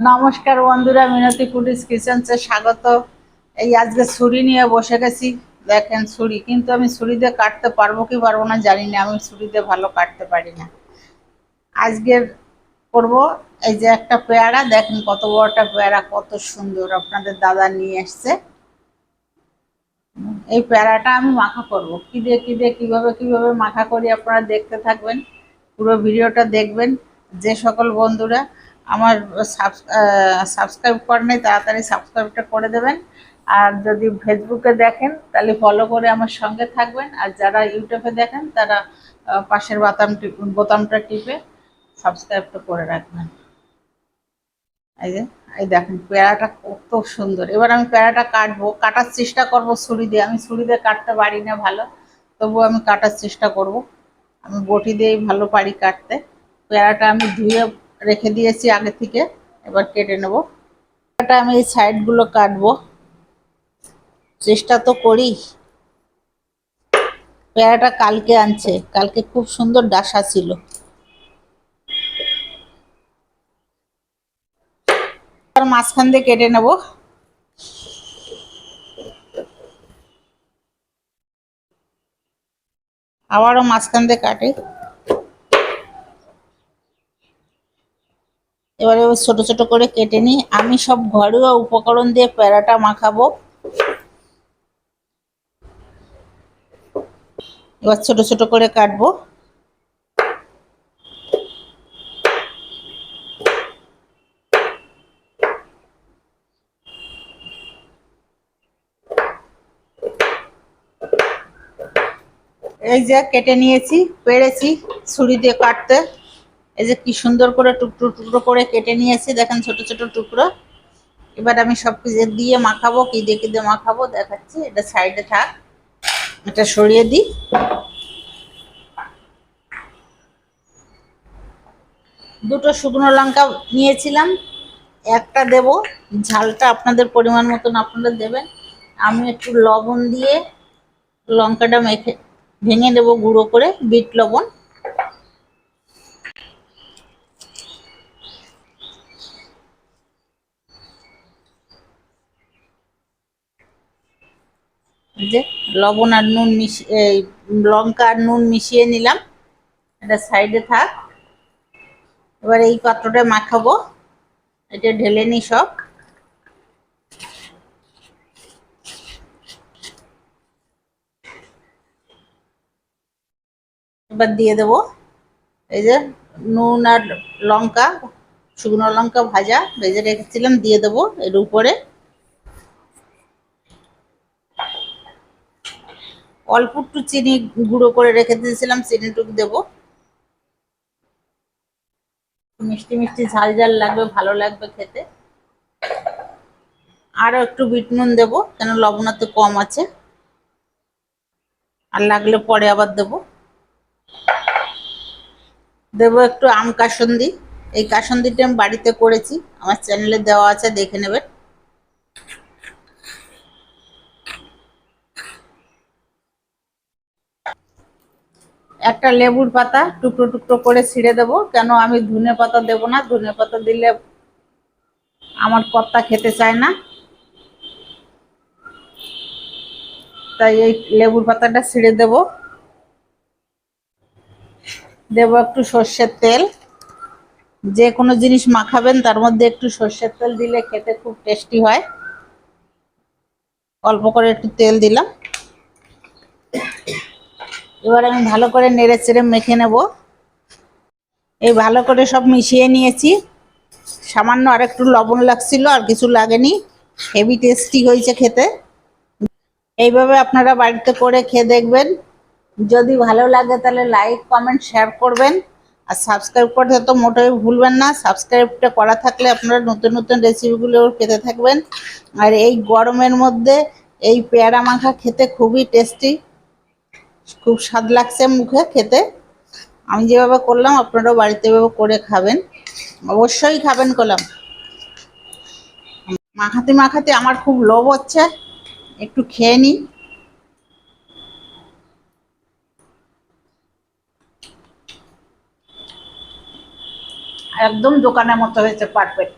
নমস্কার বন্ধুরা, মিনতি ফুডিস কিচেন্সে স্বাগত। এই আজকে ছুরি নিয়ে বসে গেছি। দেখেন ছুরি, কিন্তু আমি ছুরি দিয়ে কাটতে পারব কি পারব না জানি না, আমি ছুরি দিয়ে ভালো কাটতে পারি না। আজকের করব এই যে একটা পেয়ারা, দেখেন কত বড়টা পেয়ারা, কত সুন্দর আপনাদের দাদা নিয়ে এসছে। এই পেয়ারাটা আমি মাখা করব। কি দিয়ে কি দিয়ে, কীভাবে কীভাবে মাখা করি আপনারা দেখতে থাকবেন। পুরো ভিডিওটা দেখবেন। যে সকল বন্ধুরা আমার সাবস্ক্রাইব করেন নাই, তাড়াতাড়ি সাবস্ক্রাইবটা করে দেবেন। আর যদি ফেসবুকে দেখেন, তাহলে ফলো করে আমার সঙ্গে থাকবেন। আর যারা ইউটিউবে দেখেন, তারা পাশের বাতামটি বোতামটা টিপে সাবস্ক্রাইবটা করে রাখবেন। এই যে, এই দেখেন, পেয়ারাটা কত সুন্দর। এবার আমি পেয়ারাটা কাটবো। কাটার চেষ্টা করব ছুরি দিয়ে। আমি ছুরি দিয়ে কাটতে পারি না ভালো। তবুও আমি কাটার চেষ্টা করব। আমি বটি দিয়েই ভালো পারি কাটতে। পেয়ারাটা আমি ধুয়ে রেখে দিয়েছি আগে থেকে, এবার কেটে নেব। পেয়ারাটা আমি সাইডগুলো কাটবো। চেষ্টা তো করি। পেয়ারাটা কালকে আনছে, কালকে খুব সুন্দর ডাসা ছিল। মাঝখান দিয়ে কেটে নেব। আবারও মাঝখান দিয়ে কাটে। এবারে ছোট ছোট করে কেটে নিই। আমি সব ঘরোয়া উপকরণ দিয়ে প্যারাটা মাখাবো। এবার ছোট ছোট করে কাটবো। এই যে কেটে নিয়েছি পেরেছি ছুরি দিয়ে কাটতে। এই যে কি সুন্দর করে টুকরো টুকরো করে কেটে নিয়েছি, দেখেন ছোট ছোট টুকরো। এবার আমি সব কিছু দিয়ে মাখাবো, কি দিয়ে কি দিয়ে মাখাবো, দেখাচ্ছি। এটা সাইডে থাক, এটা সরিয়ে দিই। দুটো শুকনো লঙ্কা নিয়েছিলাম, একটা দেব। ঝালটা আপনাদের পরিমাণ মতন আপনারা দেবেন। আমি একটু লবণ দিয়ে লঙ্কাটা মেখে ভেঙে দেবো গুঁড়ো করে, বিট লবণ এই যে লবণ আর নুন মিশিয়ে লঙ্কা আর নুন মিশিয়ে নিলাম। এটা সাইডে থাক। এবার এই পাত্রটা মাখাবো। এটা ঢেলে নি সব। এবার দিয়ে দেব। এই যে নুন আর লঙ্কা, শুকনো লঙ্কা ভাজা, ভেজে রেখেছিলাম, দিয়ে দেবো এর উপরে। অল্প একটু চিনি গুঁড়ো করে রেখে দিয়েছিলাম চিনিটুকু দেবো। মিষ্টি মিষ্টি ঝাল ঝাল লাগবে, ভালো লাগবে খেতে। আরও একটু বিট নুন দেবো, কেন লবণাতে কম আছে। আর লাগলে পরে আবার দেবো। দেবো একটু আম কাসন্দি। এই কাসন্দিটা আমি বাড়িতে করেছি, আমার চ্যানেলে দেওয়া আছে, দেখে নেবেন। একটা লেবুর পাতা টুকরো টুকরো করে ছিঁড়ে দেবো। কেন আমি ধনে পাতা দেবো না? ধনে পাতা দিলে আমার কর্তা খেতে চায় না। তাই এই লেবুর পাতাটা ছিঁড়ে দেব। দেব একটু সর্ষের তেল। যে কোনো জিনিস মাখাবেন, তার মধ্যে একটু সর্ষের তেল দিলে খেতে খুব টেস্টি হয়। অল্প করে একটু তেল দিলাম। এবার আমি ভালো করে নেড়ে চেড়ে মেখে নেব। এই ভালো করে সব মিশিয়ে নিয়েছি। সামান্য আর একটু লবণ লাগছিল, আর কিছু লাগেনি। হেভি টেস্টি হয়েছে খেতে। এইভাবে আপনারা বাড়িতে করে খেয়ে দেখবেন। যদি ভালো লাগে তাহলে লাইক কমেন্ট শেয়ার করবেন। আর সাবস্ক্রাইব করতে তো মোটেই ভুলবেন না। সাবস্ক্রাইবটা করা থাকলে আপনারা নতুন নতুন রেসিপিগুলো পেতে থাকবেন। আর এই গরমের মধ্যে এই পেয়ারা মাখা খেতে খুবই টেস্টি খুব স্বাদ লাগছে মুখে খেতে। আমি যেভাবে করলাম, আপনারাও বাড়িতে এভাবে করে খাবেন। অবশ্যই খাবেন করলাম মাখাতে মাখাতে আমার খুব লোভ হচ্ছে। একটু খেয়ে নিই। একদম দোকানের মতো হয়েছে পারফেক্ট